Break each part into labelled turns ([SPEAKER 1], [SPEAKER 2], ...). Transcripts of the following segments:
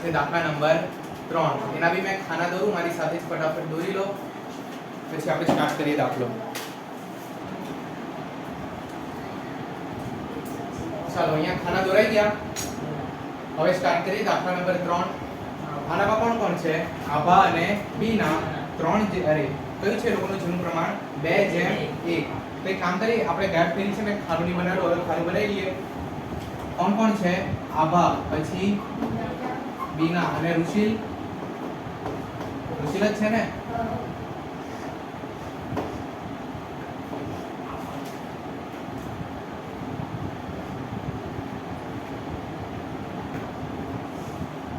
[SPEAKER 1] છે દાખલા નંબર ત્રણ. એના બી મેં ખાના દોરું, મારી સાથે જ ફટાફટ દોરી લો. પછી આપણે સ્ટાર્ટ કરીએ દાખલો. ચાલો, અહીંયા ખાના દોરાઈ ગયા. હવે સ્ટાર્ટ કરીએ દાખલા નંબર ત્રણ. આનામાં કોણ કોણ છે? આભા અને બીના. ત્રણ જે અરે, કયું છે લોકોનું જૂનું પ્રમાણ? બે, જેમ, એક. તો કામ કરીએ, આપણે ગેપ ફેરી છે મેં ખાનું નહીં બનાવ્યું હવે ખાનું બનાવી લઈએ. કોણ કોણ છે? આભા. પછી બીના અને ઋષિલ ઋષિલ જ છે ને?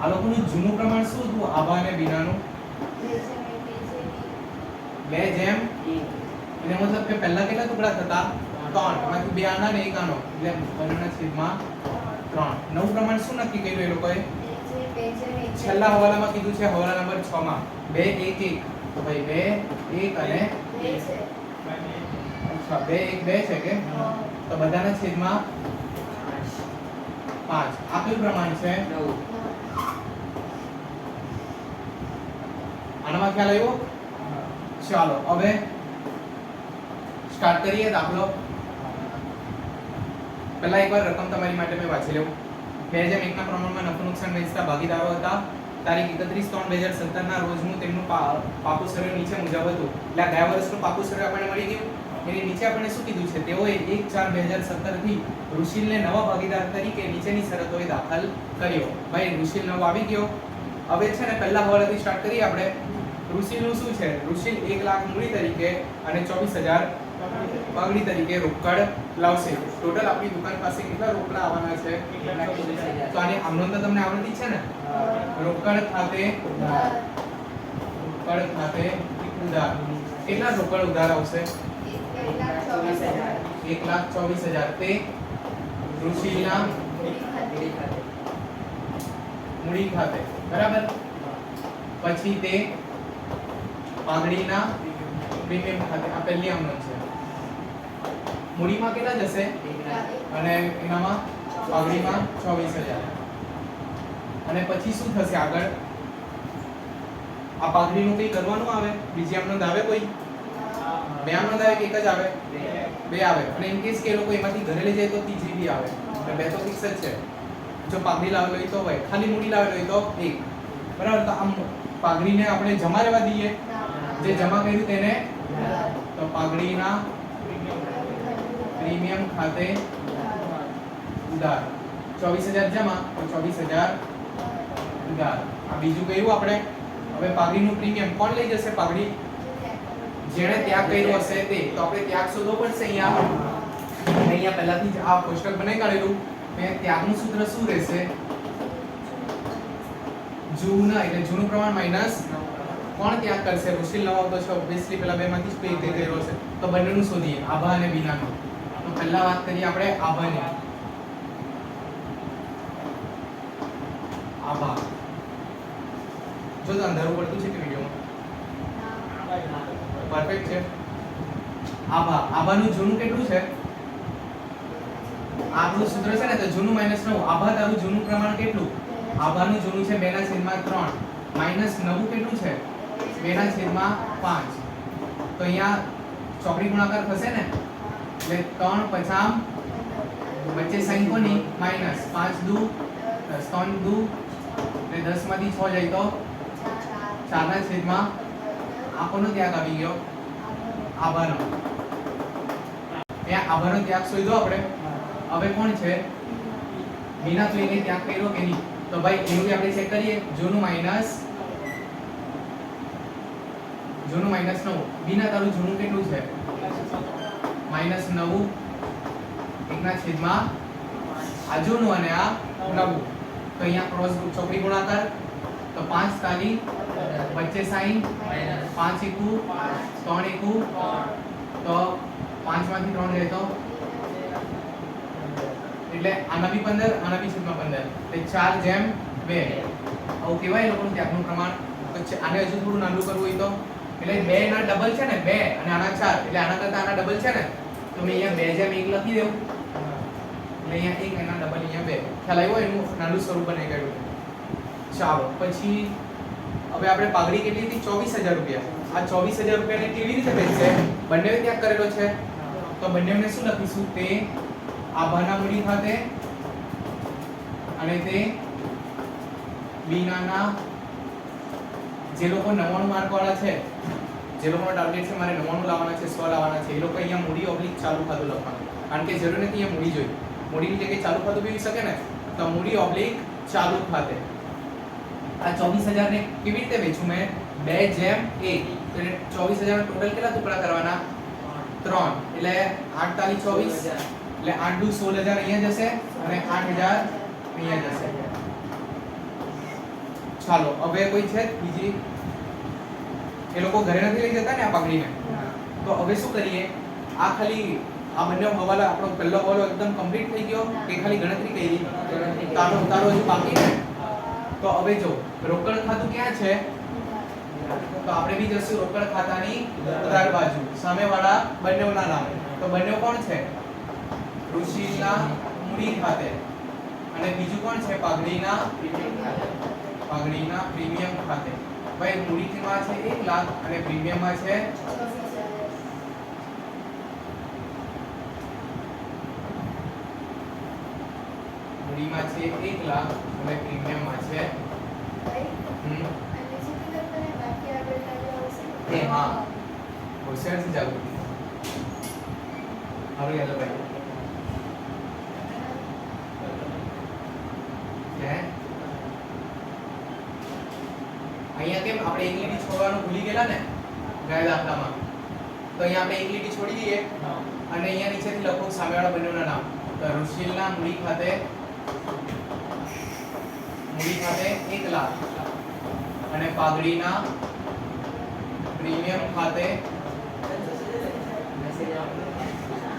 [SPEAKER 1] આ લોકોનું જૂનું પ્રમાણ શું હતું? આભા અને બીનાનું? બે જેમ? એટલે મતલબ કે પહેલા કેટલા ટુકડા થતા? ત્રણ. એમાંથી બે આના ને એક આનો. એટલે બંનેના છેદમાં ત્રણ. નવું પ્રમાણ શું નક્કી કર્યું એ લોકોએ? છેલ્લા હવાલામાં કીધું છે હવાલા નંબર 6 માં. બે એક એક. તો ભાઈ બે એક અને અચ્છા બે એક બે છે કે? તો બધાના છેદમાં પાંચ. આ કયું પ્રમાણ છે? આનામાં ખ્યાલ આવ્યો? ચાલો હવે સ્ટાર્ટ કરીએ દાખલો. પહેલા એકવાર રકમ તમારી માટે મેં વાંચી લઉં બે હજાર એકના પ્રમાણમાં નફો નુકસાન વહેંચતા ભાગીદારો હતા. તારીખ એકત્રીસ ત્રણ બે હજાર સત્તરના રોજનું તેમનું પાકું સર્વે નીચે મુજબ હતું. એટલે ગયા વર્ષનું પાકું સર્વે આપણને મળી ગયું. એની નીચે આપણે શું કીધું છે? તેઓએ એક ચાર બે હજાર સત્તરથી ઋષિલને નવા ભાગીદાર તરીકે નીચેની શરતોએ દાખલ કર્યો. ભાઈ, ઋષિલ નવો આવી ગયો. હવે છે ને પહેલા હવાલાથી સ્ટાર્ટ કરીએ આપણે. ઋષિલનું શું છે? ઋષિલ એક લાખ મૂડી તરીકે અને ચોવીસ હજાર પગડી તરીકે રોકડ લાવશે. ટોટલ આપણી દુકાન પાસે કેટલા રોકડા આવવાના છે? તો આની આમ તમને આવડતી છે ને? રોકડ ખાતે રોકડ ખાતે ઉધાર. કેટલા રોકડ ઉધાર આવશે? એક લાખ ચોવીસ હજાર. તે કૃષિના મૂડી ખાતે. બરાબર? પછી તે પાઘડીના પ્રીમિયમ ખાતે, આ પહેલી આમ છે. મૂડીમાં કેટલા જશે? અને એનામાં? પાઘડીમાં ચોવીસ હજાર. અને પછી શું થશે આગળ? આ પાઘડીનું કંઈ કરવાનું આવે? બીજી આમ નોંધ આવે કોઈ? બે આમ નોંધ આવે કે એક જ આવે? બે આવે. અને ઇન કેસ કે લોકો એમાંથી ઘરે લઈ જાય તો ત્રીજી બી આવે. એટલે બે તો ફિક્સ જ છે. જો પાઘડી લાવેલો હોય તો હોય. ખાલી મૂડી લાવેલો હોય તો એક. બરાબર? તો આમ પાઘડીને આપણે જમા રહેવા દઈએ. જે જમા કર્યું તેને તો પાઘડીના પ્રીમિયમ ખાતે ઉધાર. ચોવીસ જમા, તો ચોવીસ ઉધાર. આ બીજું કયું આપણે. હવે પાઘડીનું પ્રીમિયમ કોણ લઈ જશે પાઘડી? જેણે ત્યાગ કર્યો હશે તે. તો આપણે ત્યાગ શોધવો પડશે અહીંયા. અહીંયા પહેલાથી જ આ કોષ્ટક બનાવી કાઢેલું. મેં ત્યાગનું સૂત્ર શું રહેશે? જૂના, એટલે જૂનું પ્રમાણ માઇનસ કોણ ત્યાગ કરશે? ઋષિલ નવો તો છે. ઓબ્વિયસલી પેલા બેમાંથી જ પે તે કર્યો હશે. તો બંનેનું શોધીએ. આભા અને બીનાનું. પહેલા વાત કરીએ આપણે આભાની. આભા. જો તો અંધારું પડતું છે કે વિડીયોમાં? પરફેક્ટ છે. આભા. આભાનું જૂનું કેટલું છે? આપણું સૂત્ર છે ને તો જૂનું માઇનસ નવું. આભા તારું જૂનું પ્રમાણ કેટલું? આભાનું જૂનું છે બેના છેદમાં ત્રણ. માઇનસ નવું કેટલું છે? બેના છેદમાં પાંચ. તો અહીંયા ચોકડી ગુણાકાર થશે ને? એટલે ત્રણ પચામ વચ્ચે સાઈન માઇનસ પાંચ દુ દસ ત્રણ દુ, એટલે દસમાંથી છ જાય તો ચારના છેદમાં આપણો ત્યાગ આવી ગયો. આભારનો અહીંયા આભારનો ત્યાગ શોધ્યો આપણે. હવે કોણ છે? વિના તો એને ત્યાગ કર્યો કે નહીં? તો ભાઈ એનું બી આપણે ચેક કરીએ. જૂનું માઇનસ જૂનું માઇનસ નવ. બીના તારું જૂનું કેટલું છે? માઇનસ નવું, એકના છેદમાં આજુનું અને આ નવું. તો અહીંયા ક્રોસ ચોકડી ગુણાકાર, તો પાંચ તાલી વચ્ચે સાઈન, પાંચ એકુ, ત્રણ એકુ, તો પાંચમાંથી ત્રણ રહેતો એટલે આના બી પંદર, આના બી છેદમાં પંદર. એટલે ચાર જેમ બે. આવું કહેવાય લોકોનું ત્યાગનું પ્રમાણ. તો આને હજુ થોડું નાનું કરવું હોય તો? એટલે બે ના ડબલ છે ને, બે અને આના ચાર. એટલે આના કરતા આના ડબલ છે ને? તો મેં અહીંયા બે જેમ એક લખી દેવું એટલે અહીંયા એક એના ડબલ અહીંયા બે ખ્યાલ આવ્યો એનું નાનું સ્વરૂપ બનાવી કાઢ્યું ચાલો પછી હવે આપણે પાઘડી કેટલી હતી ચોવીસ હજાર રૂપિયા આ ચોવીસ હજાર રૂપિયાને કેવી રીતે વેચશે બંને ત્યાગ કરેલો છે તો બંનેને શું લખીશું તે આભાના મૂડી ખાતે અને તે બીનાના જે લોકો નવ્વાણું માર્ક વાળા છે જે લોકોનો ટાર્ગેટ છે મારે નવ્વાણું લાવવાના છે સો લાવવાના છે એ લોકો અહીંયા મૂડી ઓબ્લિક ચાલુ ખાતું લખવાનું. કારણ કે જરૂર નથી અહીંયા મૂડી જોઈએ. મૂડીની જગ્યાએ ચાલુ ખાતું બી શકે ને તો મૂડી ઓબ્લિક ચાલુ ખાતે. આ ચોવીસ હજારને કેવી રીતે વેચું મેં? બે જેમ એક. એટલે ચોવીસ હજાર ટોટલ કેટલા ટુકડા કરવાના? ત્રણ. એટલે આઠ તાલી ચોવીસ એટલે આઠ દુ સોળ હજાર અહીંયા જશે અને આઠ હજાર અહીંયા જશે. ચાલો હવે કોઈ છે? બીજી? એ લોકો ઘરે નથી લઈ જતા ને આ પાઘડીને તો હવે શું કરીએ? આ ખાલી આ બંને હવાલા, આપણો પહેલો હવાલો એકદમ કમ્પ્લીટ થઈ ગયો કે ખાલી ગણતરી કરી. તારો ઉતારો હજુ બાકી ને તો હવે જો, રોકડ ખાતું ક્યાં છે? તો આપણે બી જશું રોકડ ખાતાની ઉતાર બાજુ, સામેવાળા બંનેના નામે. તો બંને કોણ છે? ઋષિના મૂડી ખાતે. અને બીજું કોણ છે? પાઘડીના પાઘડીના પ્રીમિયમ ખાતે. ભાઈ મૂડીમાં છે 1 લાખ અને પ્રીમિયમમાં છે? મૂડીમાં છે 1 લાખ અને પ્રીમિયમમાં છે. હમ, હા. હોશિયાર છે જાગૃતિ. હવે યાદ ભાઈ હે અહીંયા કેમ? આપણે એક લીટી છોડવાનું ભૂલી ગયેલા ને ગયા દાખલામાં તો અહીંયા આપણે એક લીટી છોડી દઈએ. અને અહીંયા નીચેથી લખો સામેવાળા બંનેના નામ. તો ઋષિલના મૂડી ખાતે મૂડી ખાતે એક લાખ. અને પાઘડીના પ્રીમિયમ ખાતે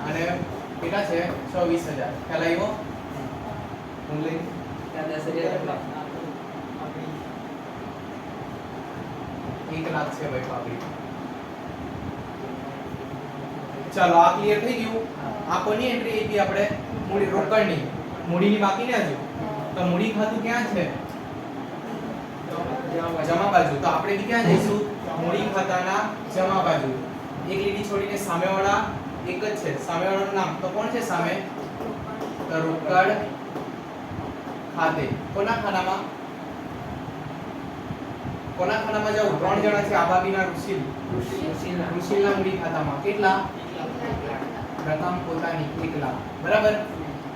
[SPEAKER 1] અને કેટલા છે? ચોવીસ હજાર. ખ્યાલ આવ્યો? હું લઈ એક લાખ છે ભાઈ પાઘડી ચાલો, આ ક્લિયર થઈ ગયું. આ કોની એન્ટ્રી આપી આપણે? મૂડી, રોકડની. મૂડીની બાકી ને હજુ? તો મૂડી ખાતું ક્યાં છે? જમા બાજુ. તો આપણે બી ક્યાં જઈશું? મૂડી ખાતાના જમા બાજુ. એક લીટી છોડીને સામેવાળા એક જ છે. સામેવાળાનું નામ. તો કોણ છે સામે? તો રોકડ ખાતે. કોના ખાનામાં? કોના ખાનામાં જાવ ત્રણ જણા છે આબાબીના ઋષિલ. ઋષિલના મૂડી ખાતામાં. કેટલા? રકમ પોતાની એક લાખ બરાબર?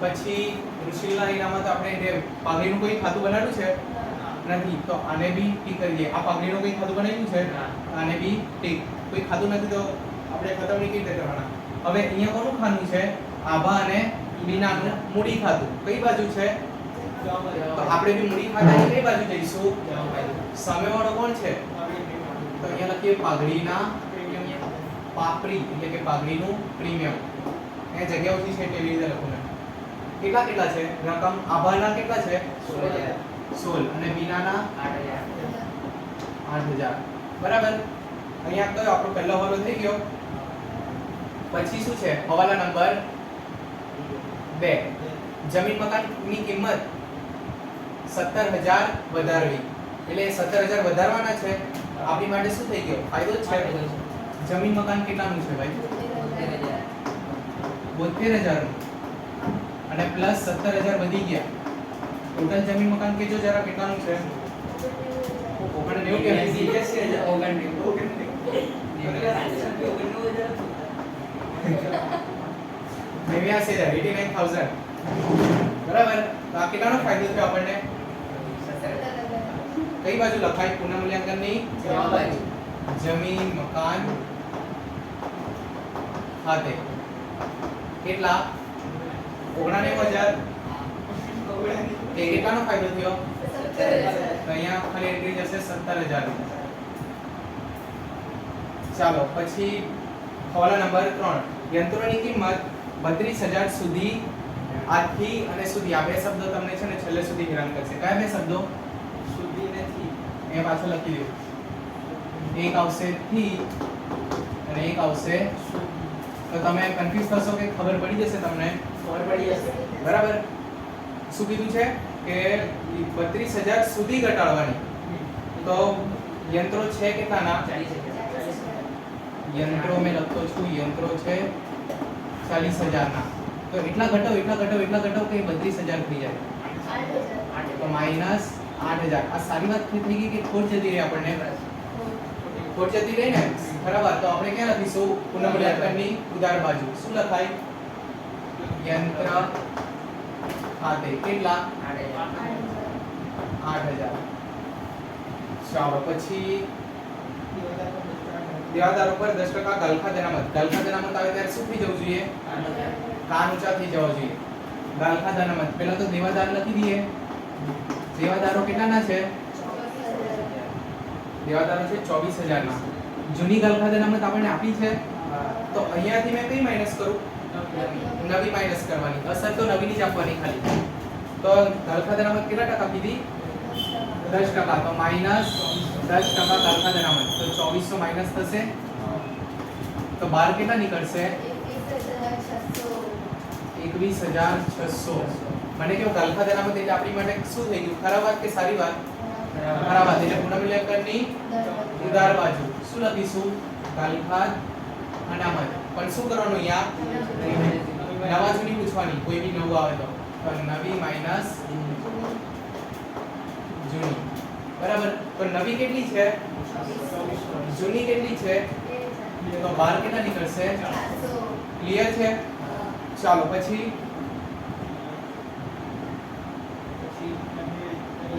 [SPEAKER 1] પછી ઋષિલના ઈનામાં તો આપણે જે પાઘડીનું કોઈ ખાતું બનાવ્યું છે? નથી. તો આને બી ટીક કરી દઈએ. આ પાઘડીનું કોઈ ખાતું બનાવ્યું છે? આને બી ટીક. કોઈ ખાતું નથી તો આપણે ખતમની કેવી રીતે કરવાના? હવે અહીંયા કોનું ખાનું છે? આભા અને બીનાનું મૂડી ખાતું. કઈ બાજુ છે? તો આપણે બી મૂડી ખાતાની કઈ બાજુ જઈશું. સામેવાળો કોણ છે? તો અહીંયા લખીએ પાઘડીના પાપરી એટલે કે પાઘડીનું પ્રીમિયમ. એ જગ્યા ઓછી છે એવી રીતે લખું કેટલા કેટલા છે? રકમ આભારના કેટલા છે? સોળ. અને બીનાના? આઠ હજાર. બરાબર? અહીંયા કયો આપણો પહેલો હવાલો થઈ ગયો. પછી શું છે? હવાલા નંબર બે. જમીન મકાનની કિંમત સત્તર હજાર વધારવી એટલે સત્તર હજાર વધારવાના છે આપણી માટે શું થઈ ગયો ફાયદો જ છે જમીન મકાન કેટલાનું છે ભાઈ બોતેર હજારનું અને પ્લસ સત્તર હજાર વધી ગયા ટોટલ જમીન મકાન કેજો જરા કેટલાનું છે ઓગણ નેવું કે નેવ્યાસી હજાર એટી નાઇન થાઉઝન્ડ બરાબર તો આ કેટલાનો ફાયદો થયો આપણને કઈ બાજુ લખાય? પુનઃ મૂલ્યાંકનની જમીન, મકાન, ખાતે. કેટલા? ઓગણાનેવું હજાર. કેટલાનો ફાયદો થયો? અહીંયા ખાલી એન્ટ્રી જશે સત્તર હજાર ચાલો, પછી ખોલા નંબર ત્રણ. યંત્રોની કિંમત બત્રીસ હજાર સુધી આથી અને સુધી આ બે શબ્દો તમને છે ને છેલ્લે સુધી હેરાન કરશે. કયા બે શબ્દો? એ પાછળ લખી દઉં એક આવશે થી અને એક આવશે તો તમે કન્ફ્યુઝ થશો કે ખબર પડી જશે તમને? ખબર પડી જશે. બરાબર? શું કીધું છે? કે બત્રીસ હજાર સુધી ઘટાડવાની. તો યંત્રો છે કેટલાના યંત્રો મેં લખતો છું યંત્રો છે ચાલીસ હજારના. તો એટલા ઘટો એટલા ઘટો એટલા ઘટો કે બત્રીસ હજાર થઈ જાય. તો માઇનસ આઠ હજાર. આ સારી વાત થઈ ગઈ કે ખોટ જતી રહી આપણને ખોટ જતી રહી ને? બરાબર. તો આપણે ક્યાં લખીશું? પુનઃમૂલ્યાંકનની ઉદાર બાજુ. શું લખાય? યંત્ર ખાતે. કેટલા? આઠ હજાર. ચાલો, પછી દેવાદાર ઉપર દસ ટકા ગલખા જનામત ગલખા જનામત આવે ત્યારે શું થઈ જવું જોઈએ? કાન ઊંચા થઈ જવા જોઈએ. ગલખા જનામત પહેલા તો દેવાદાર લખી દઈએ. દેવાદારો કેટલાના છે? દેવાદારો છે ચોવીસ હજારના. જૂની ગલખા અનામત આપણને આપી છે. તો અહીંયાથી મેં કઈ માઇનસ કરું? નવી. માઇનસ કરવાની. અસર તો નવીની જ આપવાની ખાલી. તો ગલખા અનામત કેટલા ટકા કીધી? દસ ટકા. તો માઇનસ દસ ટકા ગલખા અનામત તો ચોવીસો માઇનસ થશે. તો બાર કેટલા નીકળશે? એકવીસ હજાર છસો. મને કેવું ગલખા અનામત એટલે આપણી માટે શું થઈ ગયું? ખરાબ વાત કે સારી વાત? ખરાબ વાત. એટલે પુનઃમૂલ્યાંકનની ઉદાર બાજુ. શું લખીશું? અલ્ફા અનામત. પણ શું કરવાનું અહીંયા? નવા જૂની પૂછવાની. કોઈ બી નવું આવે તો. પણ નવી માઇનસ જૂની. બરાબર? તો નવી કેટલી છે? જૂની કેટલી છે? તો બાર કેટલા નીકળશે? ક્લિયર છે? ચાલો પછી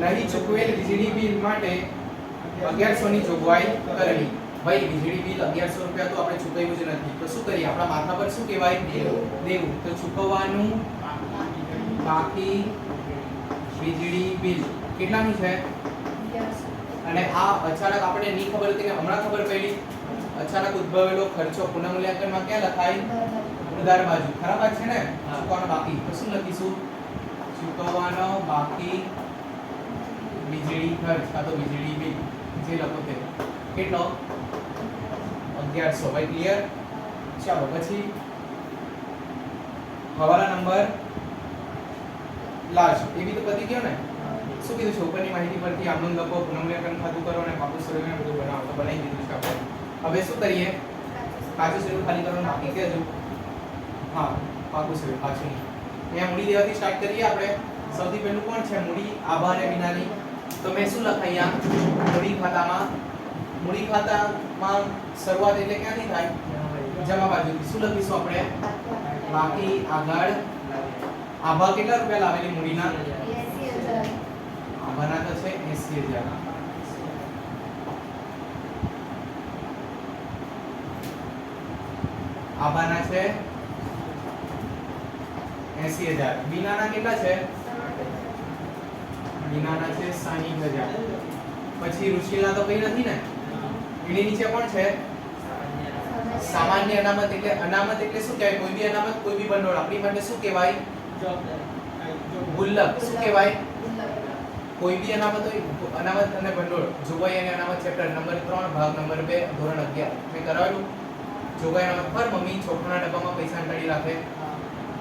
[SPEAKER 1] નહીં ચૂકવેલ વીજળી બિલ માટે અગિયારસો ની જોગવાઈ કરેલી. ભાઈ વીજળી બિલ અગિયારસો રૂપિયા તો આપણે ચૂકવ્યું જ નથી. તો શું કરીએ? આપણા માથા પર શું કહેવાય? દેવું. તો ચૂકવવાનું બાકી વીજળી બિલ. કેટલાનું છે? અને આ અચાનક આપણે નહીં ખબર હતી કે હમણાં ખબર પડી? અચાનક ઉદ્ભવેલો ખર્ચો પુનઃમૂલ્યાંકનમાં ક્યાં લખાય? ઉધાર બાજુ. ખરાબ વાત છે ને? ચૂકવવાનો બાકી. તો શું લખીશું? ચૂકવવાનો બાકી વીજળી ખર્ચ કાં તો વીજળી બિલ, જે લખો તે કેટલો? અગિયારસો. ભાઈ ક્લિયર ચાલો, પછી હવાલા નંબર લાસ્ટ એવી તો પતી ગયો ને? શું કીધું છે? ઉપરની માહિતી પરથી આમનું લખો પુનઃમૂલ્યાંકન ખાતું કરો અને પાકું સ્વરૂપે બધું બનાવો. તો બનાવી દીધું છે આપણે. હવે શું કરીએ? કાચું સ્વરૂપ ખાલી બાકી છે હજુ? હા, પાકું સ્વરૂપ પાછું. અહીંયા મૂડી દેવાથી સ્ટાર્ટ કરીએ આપણે. સૌથી પહેલું કોણ છે? મૂડી, આભા અને વિનાની તો મેં શું લખા અહીંયા? મૂડી ખાતામાં. મૂડી ખાતામાં શરૂઆત એટલે ક્યાંથી થાય? જમા બાજુથી. શું લખીશું આપણે? બાકી આગળ. આભા કેટલા રૂપિયા લાવેલી મૂડીના? આભાના તો છે એસી હજાર આભાના છે એસી હજાર. બીનાના કેટલા છે? બીનાના છે સાની હજાર. પછી ઋષિલા તો કઈ નથી ને? એની નીચે પણ છે? સામાન્ય અનામત એટલે અનામત એટલે શું કહેવાય? કોઈ બી અનામત, કોઈ બી ભંડોળ. આપણી માટે શું કહેવાય? ગુલ્લક શું કહેવાય? કોઈ બી અનામત હોય, અનામત અને ભંડોળ. જોગવાઈ અને અનામત ચેપ્ટર નંબર 3 ભાગ નંબર 2 ધોરણ 11 મેં કરાવેલું? જોગવાઈ અનામત પર મમ્મી છોકરાના ડબ્બામાં પૈસા અંટાડી રાખે.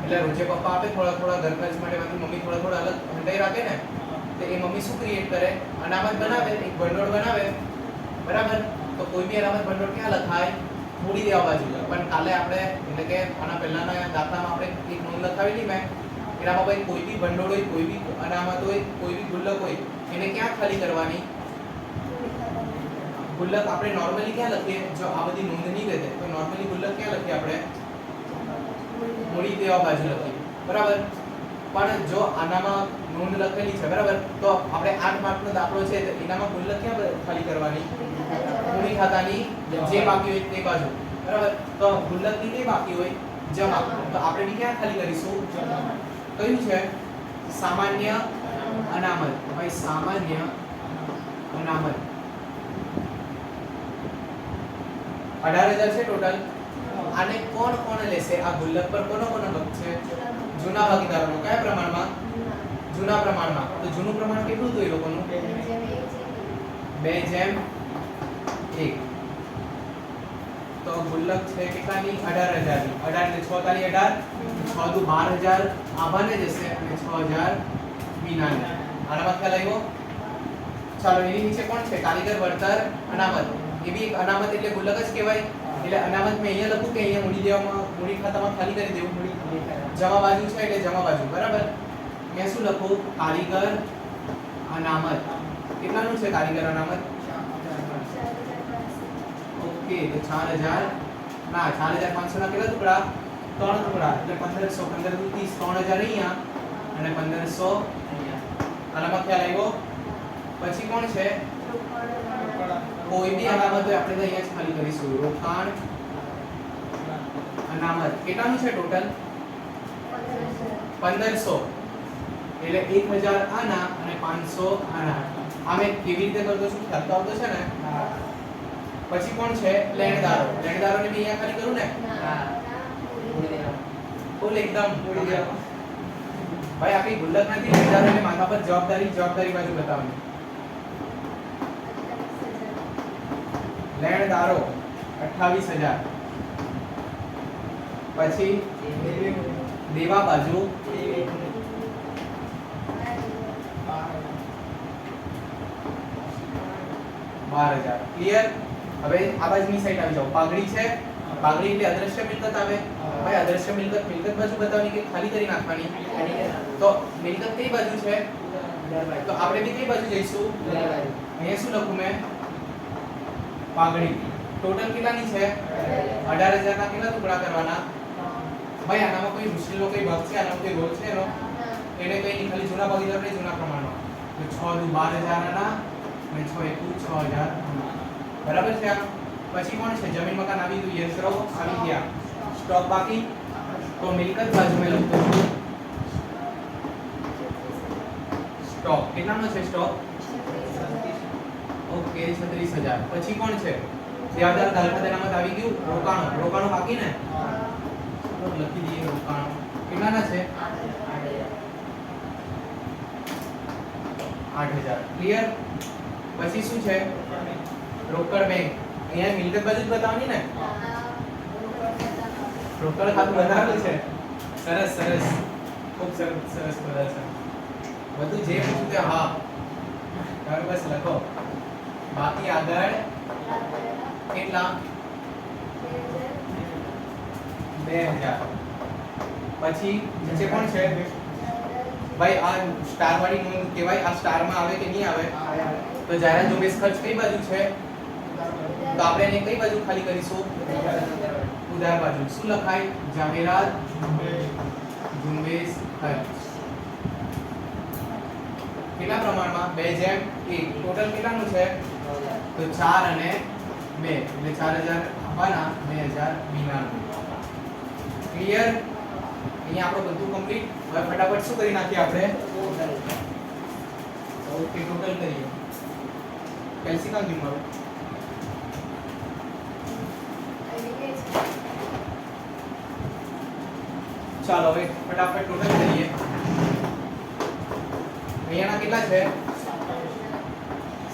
[SPEAKER 1] એટલે રોજે પપ્પા આપે, થોડા થોડા ઘર ખર્ચ માટે મમ્મી થોડા થોડા અલગ અંટાઈ રાખે ને? તો એ મમ્મી શું ક્રિએટ કરે? અનામત બનાવે, એક ભંડોળ બનાવે. બરાબર? તો કોઈ બી અનામત ભંડોળ ક્યાં લખાય થોડી દેવા બાજુ પણ કાલે આપણે, એટલે કે આના પહેલાના દાખલામાં આપણે એક નોંધ લખાવેલી મેં એનામાં ભાઈ કોઈ બી ભંડોળ હોય, કોઈ બી અનામત હોય, કોઈ બી ગુલ્લક હોય, એને ક્યાં ખાલી કરવાની? ગુલ્લક આપણે નોર્મલી ક્યાં લખીએ? જો આ બધી નોંધ નહીં લેતે, તો નોર્મલી ગુલ્લક ક્યાં લખીએ આપણે? મૂડી દેવા બાજુ લખીએ. બરાબર? પણ જો આનામાં નોંધ લખેલી છે, બરાબર? તો આપણે આઠ માર્કનો દાખલો છે, તો એનામાં ગુલ્લક ક્યાં ખાલી કરવાની. મૂડી ખાતાની જે બાકી હોય તે બાજુ. બરાબર? તો ગુલ્લકની કઈ બાકી હોય જમા તો આપણે બી ક્યાં ખાલી કરીશું? કયું છે, સામાન્ય અનામત. ભાઈ, સામાન્ય અનામત. અઢાર હજાર છે ટોટલ આને કોણ કોણ લેશે? આ ગુલ્લક પર કોનો કોનો હક છે? જૂના ભાગીદારોનો કયા પ્રમાણમાં? જૂના પ્રમાણમાં. તો જૂનું પ્રમાણ કેટલું હતું એ લોકોનું? બે જેમ એક તો ગુલ્લક છે કેટલાની? અઢાર હજારની. અઢાર ને છ તારી અઢાર? છ દુ બાર હજાર. આભાને જશે અને છ હજાર મીનાને. અનામત ખ્યાલ આવ્યો? ચાલો એની નીચે કોણ છે? કારીગર વળતર અનામત. એ બી એક અનામત એટલે ગુલ્લક જ કહેવાય. એટલે અનામત મેં અહીંયા લખું કે અહીંયા મૂડી દેવામાં મૂડી ખાતામાં ખાલી કરી દેવું જમા બાજુ છે એટલે જમા બાજુ બરાબર? મેં શું લખું? કારીગર અનામત. કેટલાનું છે કારીગર અનામત? ઓકે, તો ચાર હજાર, ના, ચાર હજાર પાંચસો ના કેટલા ટુકડા? ત્રણ ટુકડા. એટલે પંદરસો પંદર ત્રીસ, ત્રણ હજાર અહીંયા અને પંદરસો અનામત ખ્યાલ આવ્યો? પછી કોણ છે? કોઈ બી અનામત આપણે તો અહીંયા જ ખાલી કરીશું. રોકાણ અનામત કેટલાનું છે ટોટલ પંદરસો. એટલે એક હજાર આના અને પાંચસો આના. આ મેં કેવી રીતે કરતો છું? ખ્યાલ આવતો છે ને? પછી કોણ છે? લેણદારો. લેણદારોને બી અહીંયા ખાલી કરું ને? ફૂલ એકદમ. ભાઈ આપણી ગુલ્લક નથી. લેણદારોને માથા પર જવાબદારી જવાબદારી બાજુ બતાવવાની. લેણદારો અઠ્ઠાવીસ હજાર. પછી દેવા બાજુ. બાર હજાર. ક્લિયર સાઈડ આવી જાઓ. પાઘડી છે. પાઘડી એટલે અદ્રશ્ય મિલકત આવે. ભાઈ, અદ્રશ્ય મિલકત મિલકત બાજુ બતાવવાની કે ખાલી કરી નાખવાની? તો મિલકત કઈ બાજુ છે? તો આપણે બી કઈ બાજુ જઈશું? અહીંયા શું લખું મેં? પાઘડી. ટોટલ કેટલાની છે? અઢાર હજાર ના કેટલા ટુકડા કરવાના? ભાઈ આનામાં કોઈ મુશ્કેલનો કોઈ ભાગ છે? આનામાં કોઈ રોલ છે એનો? એને કઈ નહીં ખાલી જૂના ભાગીદાર ને જૂના પ્રમાણમાં. તો છ દુ બાર હજાર આના અને છ એકુ છ હજાર બરાબર છે આ? પછી કોણ છે? જમીન મકાન આવી ગયું. યસ રહો આવી ગયા. સ્ટોક બાકી? તો મિલકત બાજુ મેં લખતો છું. સ્ટોક. કેટલાનો છે સ્ટોક? ઓકે છત્રીસ હજાર. પછી કોણ છે? વ્યાજદાર દાખલા તેનામાં આવી ગયું. રોકાણો. રોકાણો બાકી ને? ચલો લખી દઈએ રોકાણો કેટલાના છે? ક્લિયર પછી શું છે? રોકડ બેંક. અહીંયા મિલકત બાજુ જ બતાવવાની ને? રોકડ ખાતું બનાવેલું છે. સરસ સરસ. ખૂબ સરસ સરસ બધા છે બધું જે પૂછું તે હા. તમે બસ લખો. બાકી આગળ કેટલા? બે હજાર. પછી નીચે કોણ છે? ભાઈ, આ સ્ટાર વાળી નોંધ કહેવાય? આ સ્ટારમાં આવે કે નહીં આવે? તો જાહેરાત ઝુંબેશ ખર્ચ કઈ બાજુ છે? તો આપણે એને કઈ બાજુ ખાલી કરીશું? ઉધાર બાજુ. શું લખાય? જાહેરાત, ઝુંબેશ, ખર્ચ. કેટલા પ્રમાણમાં? બે જેમ એક. ટોટલ કેટલાનું છે? તો ચાર અને બે. એટલે ચાર હજાર આપવાના, બે હજાર વિનાનું ક્લિયર અહીંયા આપણું બધું કમ્પ્લીટ હવે ફટાફટ શું કરી નાખીએ આપણે? ઓકે ટોટલ કરીએ. કેલ્સિકમ ગયું મારું? ચાલો હવે ફટાફટ ટોટલ કરીએ. અહીંયાના કેટલા છે?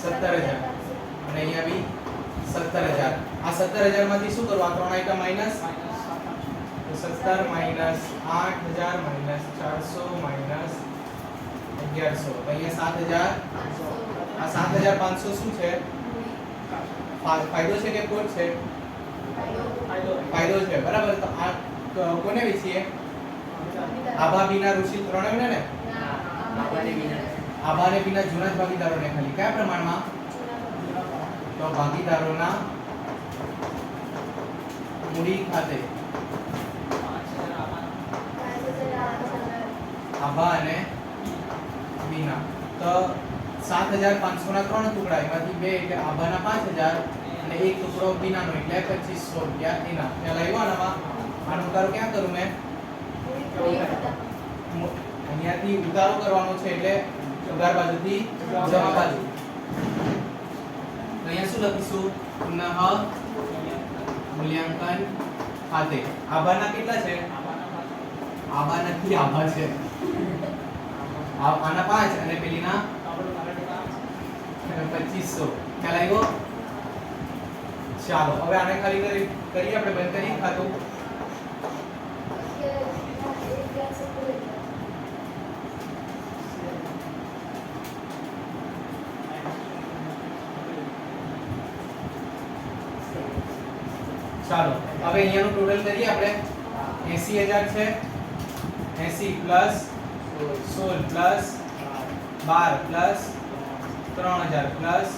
[SPEAKER 1] સત્તર હજાર. અને અહીંયા બી સત્તર હજાર. આ સત્તર હજારમાંથી શું કરવું આ ત્રણ આઈટમ માઇનસ સત્તર માઇનસ આઠ હજાર માઇનસ ચારસો માઇનસ અગિયારસો અહીંયા સાત હજાર આ સાત હજાર પાંચસો શું છે ફાયદો છે કે ખોટ છે ફાયદો છે બરાબર તો આ કોને વેચીએ આભા બીના ઋષિ ત્રણેયને ને? આભા અને બીના જૂના જ ભાગીદારોને ખાલી. કયા પ્રમાણમાં? તો ભાગીદારોના મૂડી ખાતે. આભા અને બીના તો સાત હજાર પાંચસો ના ત્રણ ટુકડા, એમાંથી બે એટલે આભાના પાંચ હજાર અને એક ટુકડો બીનાનો એટલે પચીસો રૂપિયા એના. લાવ્યો આનામાં? આનો ઉતારો ક્યાં કરું મેં? અહીંયાથી ઉતારો કરવાનો છે, એટલે ઉધાર બાજુથી જમા બાજુ. અહીંયા શું લખીશું? પુનઃ મૂલ્યાંકન ખાતે. આભાના કેટલા છે? આભાના નથી, આભા છે. આના પાંચ અને પેલીના પચીસો ખ્યાલ આવ્યો ચાલો હવે આને ખાલી કરી કરીએ આપણે બંધ કરીએ ખાતું ચાલો હવે અહીંયાનું ટોટલ કરીએ આપણે એસી હજાર છે એસી પ્લસ સોળ પ્લસ બાર પ્લસ, ત્રણ હજાર પ્લસ,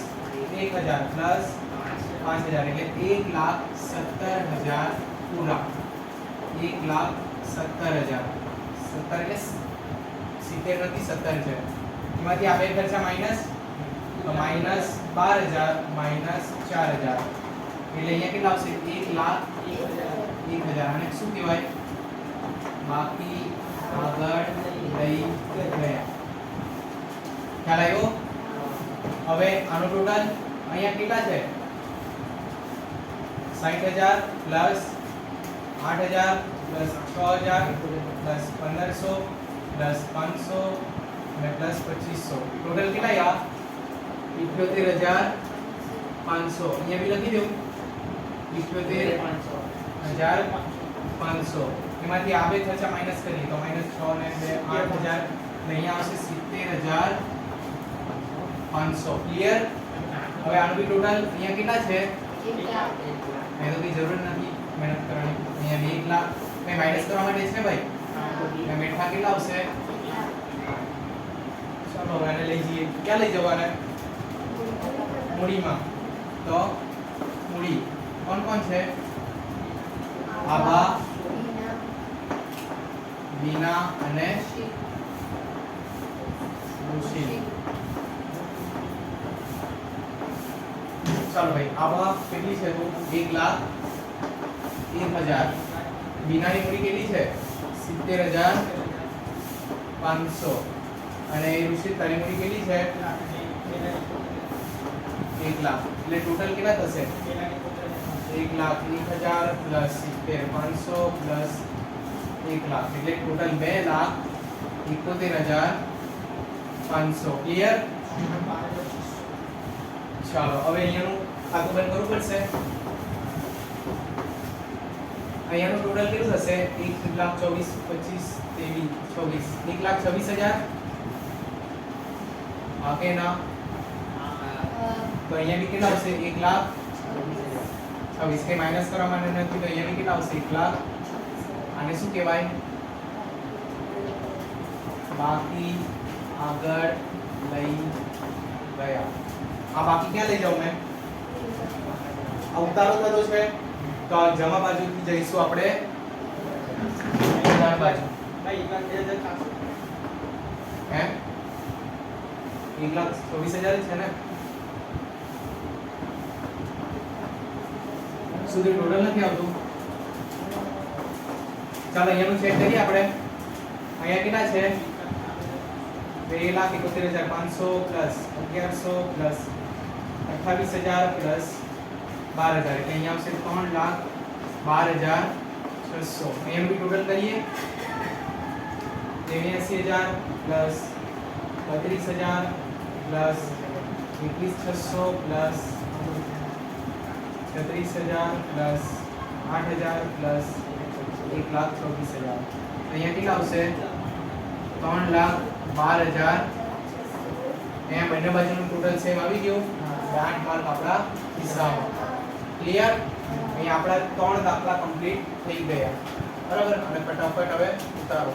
[SPEAKER 1] એક હજાર પ્લસ, પાંચ હજાર એટલે એક લાખ સત્તર હજાર પૂરા. એક લાખ સત્તર હજાર. સત્તર એટલે સિત્તેર નથી સત્તર છે. એમાંથી આપણે ખર્ચા માઇનસ? માઇનસ બાર હજાર, માઇનસ ચાર હજાર. એટલે અહીંયા કેટલા આવશે? એક લાખ એક હજાર. અને શું કહેવાય? બાકી આગળ લઈ ગયા ખ્યાલ આવ્યો? હવે આનો ટોટલ અહીંયા કેટલા છે? સાઠ હજાર પ્લસ આઠ હજાર પ્લસ છ હજાર પ્લસ પંદરસો પ્લસ પાંચસો અને પ્લસ પચીસો. ટોટલ કેટલા આવ્યા? ઇઠ્યોતેર હજાર પાંચસો. અહીંયા બી લખી દઉં. ઇઠ્યોતેર હજાર પાંચસો. એમાંથી આ બે થશે માઇનસ કરીએ. તો માઇનસ છ ને બે આઠ હજાર અહીંયા આવશે સિત્તેર હજાર પાંચસો. ક્લિયર હવે આનું બી ટોટલ અહીંયા કેટલા છે? મેં તો કઈ જરૂર નથી મહેનત કરવાની. અહીંયા બે એક લાખ. મેં માઇનસ કરવા માટે છે ભાઈ? મેઠા કેટલા આવશે? ચાલો હવે આને લઈ જઈએ. ક્યાં લઈ જવાના? મૂડીમાં. તો મૂડી. કોણ કોણ છે? આભા. બીના અને સુશીલ ચાલો ભાઈ આભા કેટલી છે તો એક લાખ એક હજાર. બીનાની મૂડી કેટલી છે? સિત્તેર હજાર પાંચસો. અને ઋષિ તારી મૂડી કેટલી છે? એક લાખ. એટલે ટોટલ કેટલા થશે? એક લાખ એક હજાર પ્લસ સિત્તેર, પાંચસો પ્લસ એક લાખ એટલે ટોટલ બે લાખ એકોતેર હજાર પાંચસો ક્લિયર ચાલો હવે અહીંયાનું ખાતું બંધ કરવું પડશે અહીંયાનું ટોટલ કેટલું થશે એક લાખ ચોવીસ પચીસ ત્રેવીસ ચોવીસ એક લાખ છવ્વીસ હજાર હા ના તો અહીંયા બી કેટલા આવશે એક લાખ છવ્વીસ કે માઇનસ કરવા માટે નથી તો અહીંયા બી કેટલા આવશે એક લાખ આને શું કહેવાય? બાકી આગળ લઈ ગયા. આ બાકી ક્યાં લઈ જાઉં મેં આ ઉતારો થતો છે. તો જમા બાજુથી જઈશું આપણે. ડાબી બાજુ. હે? એક લાખ ચોવીસ હજાર છે ને? સુધી ટોટલ નથી આવતું? ચાલો અહીંયાનું ચેક કરીએ આપણે. અહીંયા કેટલા છે? બે લાખ એકોતેર હજાર પાંચસો પ્લસ અગિયારસો પ્લસ અઠ્ઠાવીસ હજાર પ્લસ બાર હજાર. એટલે અહીંયા આવશે ત્રણ લાખ બાર હજાર છસો. અહીંયા બી ટોટલ કરીએ. નેવ્યાસી હજાર પ્લસ બત્રીસ હજાર પ્લસ એકવીસ છસો પ્લસ છત્રીસ હજાર પ્લસ આઠ હજાર પ્લસ એક લાખ ચોવીસ હજાર. અહીંયા કેટલા આવશે? ત્રણ લાખ બાર હજાર. અહીંયા બંને બાજુનું ટોટલ સેમ આવી ગયું. આઠ માર્ક આપણા કિસ્સામાં. ક્લિયર અહીંયા આપણા ત્રણ દાખલા કમ્પ્લીટ થઈ ગયા. બરાબર? અને ફટાફટ હવે ઉતારો.